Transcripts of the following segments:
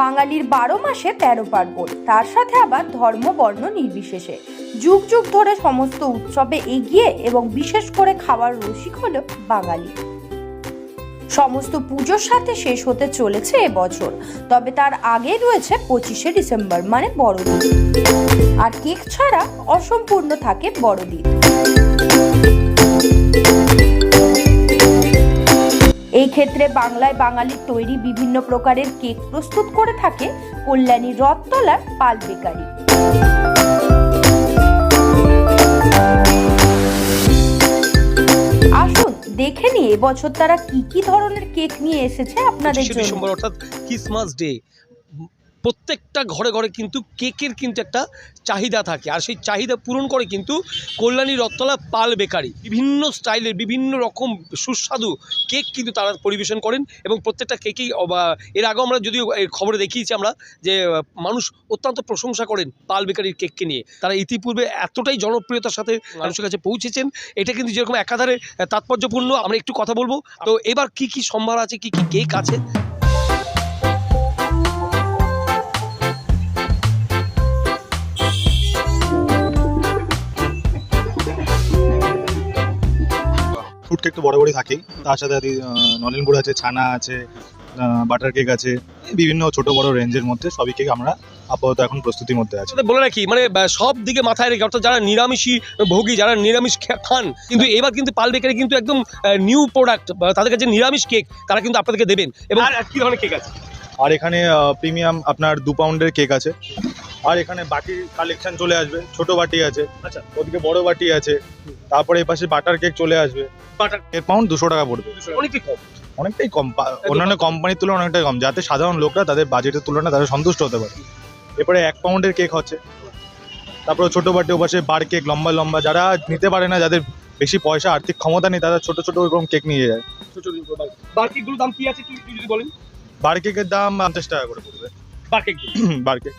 বাঙালির বারো মাসে তেরো পার্বণ। তার সাথে আবার ধর্ম, বর্ণ নির্বিশেষে। যুগ যুগ ধরে সমস্ত উৎসবে এগিয়ে এবং বিশেষ করে খাওয়ার রসিক হলো বাঙালি। সমস্ত পুজোর সাথে শেষ হতে চলেছে এবছর তবে তার আগে রয়েছে পঁচিশে ডিসেম্বর মানে বড়দিন। আর কেক ছাড়া অসম্পূর্ণ থাকে বড়দিন। এই ক্ষেত্রে বাংলায় বাঙালির তৈরি বিভিন্ন প্রকারের কেক প্রস্তুত করে থাকে কল্যাণী রথতলার পাল বেকারি। আসুন দেখে নিয়ে এবছর তারা কি কি ধরনের কেক নিয়ে এসেছে আপনাদের জন্য। ডিসেম্বর অর্থাৎ ক্রিসমাস ডে প্রত্যেকটা ঘরে ঘরে কিন্তু কেকের কিন্তু একটা চাহিদা থাকে। আর সেই চাহিদা পূরণ করে কিন্তু কল্যাণী রথতলা পাল বেকারি। বিভিন্ন স্টাইলের বিভিন্ন রকম সুস্বাদু কেক কিন্তু তারা পরিবেশন করেন এবং প্রত্যেকটা কেকেই এর আগেও আমরা যদিও এর খবরে দেখিয়েছি আমরা যে মানুষ অত্যন্ত প্রশংসা করেন পাল বেকারির কেককে নিয়ে। তারা ইতিপূর্বে এতটাই জনপ্রিয়তার সাথে মানুষের কাছে পৌঁছেছেন। এটা কিন্তু যেরকম একাধারে তাৎপর্যপূর্ণ আমরা একটু কথা বলব। তো এবার কি কি সম্ভার আছে কি কি কেক আছে? ফ্রুট কেক তো বড় বড়ই থাকেই। তার সাথে আদি নলেন গুড় আছে ছানা আছে বাটার কেক আছে বিভিন্ন ছোট বড় রেঞ্জের মধ্যে সবই কেক আমরা আপাতত এখন প্রস্তুতির মধ্যে আছে। সাথে বলে রাখি মানে সব দিকে মাথায় রেখে অর্থাৎ যারা নিরামিষী ভোগী যারা নিরামিষ খা- খান কিন্তু এবার কিন্তু পাল বেকারি কিন্তু একদম নিউ প্রোডাক্ট তাদের কাছে নিরামিষ কেক তারা কিন্তু আপনাদেরকে দেবেন। এবং আর কি ধরনের কেক আছে? আর এখানে প্রিমিয়াম আপনার দু পাউন্ডের কেক আছে। আর এখানে বাটির কালেকশন চলে আসবে ছোট বাটি আছে আচ্ছা। ওদিকে বড় বাটি আছে তারপরে এই পাশে বাটার কেক চলে আসবে। বাটার এর পাউন্ড দুশো টাকা পড়বে। অনেকই কম। অনেকটাই কম অন্যান্য কোম্পানির তুলনায় অনেকটাই কম। যাতে সাধারণ লোকরা তাদের বাজেটের তুলনায় তারা সন্তুষ্ট হতে পারে। এরপরে এক পাউন্ডের কেক হচ্ছে। তারপরে ছোট বাটি ওপাশে বার কেক লম্বা লম্বা। যারা নিতে পারে না যাদের বেশি পয়সা আর্থিক ক্ষমতা নেই তারা ছোট ছোট ওরকম কেক নিয়ে যায়। বার কেকগুলোর দাম কি আছে যদি বলেন? বার কেকের দাম পঞ্চাশ টাকা করে পড়বে। Bar cake bar cake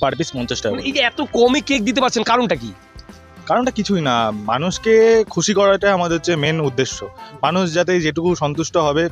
per piece পঞ্চাশ টাকা এই যে এত কমে কেক দিতে পারছেন কারণটা কি? কারণটা কিছুই না। মানুষকে খুশি করাটাই আমাদের হচ্ছে মেন উদ্দেশ্য। মানুষ যাতে যেটুকু সন্তুষ্ট হবে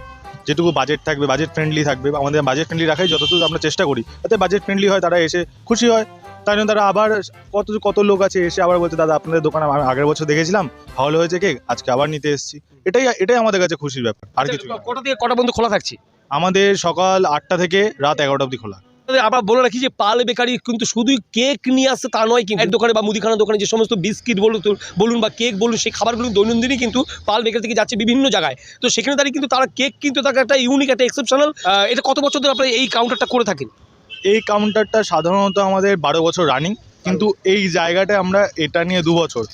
যেটুকু বাজেট থাকবে বাজেট ফ্রেন্ডলি থাকবে আমাদের বাজেট ফ্রেন্ডলি রাখাই যতটুকু আমরা চেষ্টা করি। যাতে বাজেট ফ্রেন্ডলি হয় তারা এসে খুশি হয়। তাই জন্য তারা আবার কত কত লোক আছে এসে আবার বলছে দাদা আপনাদের দোকানে আমি আগের বছর দেখেছিলাম ভালো হয়েছে কেক আজকে আবার নিতে এসেছি। এটাই এটাই আমাদের কাছে খুশির ব্যাপার আর কিছু কটা থেকে কটা পর্যন্ত খোলা থাকছে? আমাদের সকাল আটটা থেকে রাত এগারোটা অবধি খোলা। আবার বলে রাখি যে পাল বেকারি কিন্তু শুধুই কেক নিয়ে আসছে তা নয় কিন্তু। দোকানে বা মুদিখানা দোকানে যে সমস্ত বিস্কিট বলুন বলুন বা কেক বলুন সেই খাবারগুলো দৈনন্দিনই কিন্তু পাল বেকারি থেকে যাচ্ছে বিভিন্ন জায়গায়। তো সেখানে দাঁড়িয়ে কিন্তু তারা কেক কিন্তু তাকে একটা ইউনিক একটা এক্সেপশনাল এটা কত বছর ধরে আপনারা এই কাউন্টারটা করে থাকেন? এই কাউন্টারটা সাধারণত আমাদের বারো বছর রানিং কিন্তু এই জায়গাটা আমরা এটা নিয়ে দু বছর।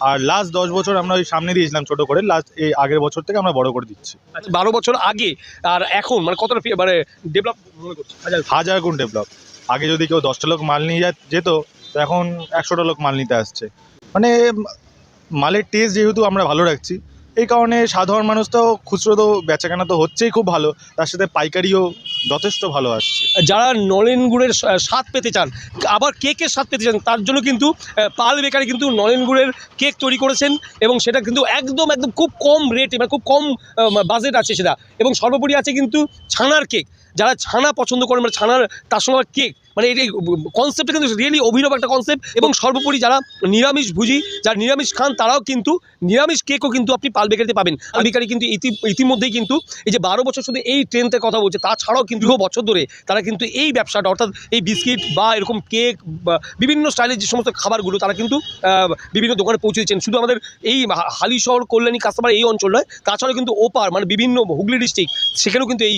আর লাস্ট দশ বছর আমরা ওই সামনে দিয়েছিলাম ছোট করে লাস্ট এই আগের বছর থেকে আমরা বড় করে দিচ্ছি। আচ্ছা বারো বছর আগে আর এখন মানে কতটা মানে ডেভেলপ মনে করছি? হাজার গুণ। ডেভেলপ আগে যদি কেউ দশটা লোক মাল নিয়ে যেত তো এখন একশোটা লোক মাল নিতে আসছে। মানে মালের টেস্ট যেহেতু আমরা ভালো রাখছি এই কারণে সাধারণ মানুষ তো খুচরো তো বেচাকেনা তো হচ্ছেই খুব ভালো। তার সাথে পাইকারিও যথেষ্ট ভালো আসছে। যারা নলেন গুড়ের স্বাদ পেতে চান, আবার কেকের স্বাদ পেতে চান, তার জন্য কিন্তু পাল বেকারি কিন্তু নলেন গুড়ের কেক তৈরি করেছেন এবং সেটা কিন্তু একদম একদম খুব কম রেটে মানে খুব কম বাজেট আছে সেটা। এবং সর্বোপরি আছে কিন্তু ছানার কেক। যারা ছানা পছন্দ করেন মানে ছানার, তার সঙ্গে কেক। মানে এই কনসেপ্টটা কিন্তু রিয়েলি অভিনব একটা কনসেপ্ট এবং সর্বোপরি যারা নিরামিষ ভুজি যারা নিরামিষ খান তারাও কিন্তু নিরামিষ কেকও কিন্তু আপনি পাল বেকারিতে পাবেন। পাল বেকারি কিন্তু ইতি ইতিমধ্যেই কিন্তু এই যে বারো বছর শুধু এই ট্রেনতে কথা বলছে তাছাড়াও কিন্তু দীর্ঘ বছর ধরে তারা কিন্তু এই ব্যবসাটা অর্থাৎ এই বিস্কিট বা এরকম কেক বা বিভিন্ন স্টাইলের যে সমস্ত খাবারগুলো তারা কিন্তু বিভিন্ন দোকানে পৌঁছে দিচ্ছেন। শুধু আমাদের এই হালি শহর কল্যাণী কাস্টমার এই অঞ্চল নয় তাছাড়াও কিন্তু ওপার মানে বিভিন্ন হুগলি ডিস্ট্রিক্ট সেখানেও কিন্তু এই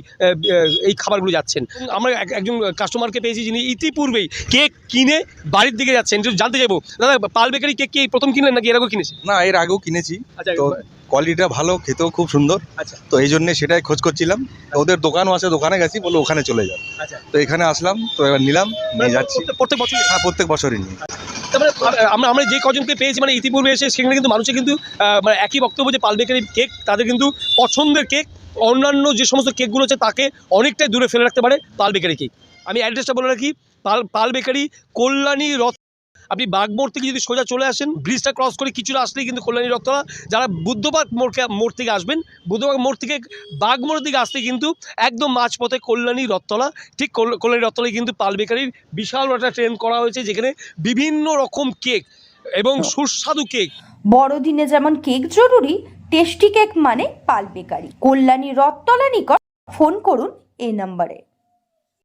এই খাবারগুলো যাচ্ছেন। আমরা এক- একজন কাস্টমারকে পেয়েছি যিনি ইতিপূর্বেই কেক কিনে বাড়ির দিকে যাচ্ছেন জানতে চাইব। দাদা পাল বেকারি কেক কি প্রথম কিনলেন নাকি এর আগেও কিনেছি না এর আগেও কিনেছি। আচ্ছা তো কোয়ালিটিটা ভালো খেতেও খুব সুন্দর। আচ্ছা। তো এই জন্যে সেটাই খোঁজ করছিলাম। ওদের দোকানও আছে দোকানে গেছি বলে ওখানে চলে যাও। আচ্ছা। তো এখানে আসলাম তো এবার নিলাম নিয়ে যাচ্ছি। প্রত্যেক- বছর হ্যাঁ প্রত্যেক বছরই নিই। তারপরে আ- আমরা আমরা যে কজনকে পেয়েছি মানে ইতিপূর্বে এসে সেখানে কিন্তু মানুষের কিন্তু মানে একই বক্তব্য যে পাল বেকারির কেক তাদের কিন্তু পছন্দের কেক অন্যান্য যে সমস্ত কেকগুলো আছে তাকে অনেকটাই দূরে ফেলে রাখতে পারে পাল বেকারি কেক আমি অ্যাড্রেসটা বলে রাখি, পাল পাল বেকারি, কল্যাণী রথ। আপনি বাগমোড় থেকে যদি সোজা চলে আসেন ব্রিজটা ক্রস করে কিছুটা আসলেই কিন্তু কল্যাণী রক্তলা যারা বুদ্ধবাগ মোড়কে মোড় থেকে আসবেন বুদ্ধবাগ মোড় থেকে বাগমোড়ের দিকে আসতে কিন্তু একদম মাঝপথে কল্যাণী রথতলা। ঠিক কল- কল্যাণী রথতলায় কিন্তু পাল বেকারির বিশাল একটা ট্রেন করা হয়েছে, যেখানে বিভিন্ন রকম কেক এবং সুস্বাদু কেক বড়দিনে যেমন কেক জরুরি টেস্টি কেক মানে পাল বেকারি। কল্যাণী রথতলা নিকট ফোন করুন এই নম্বরে।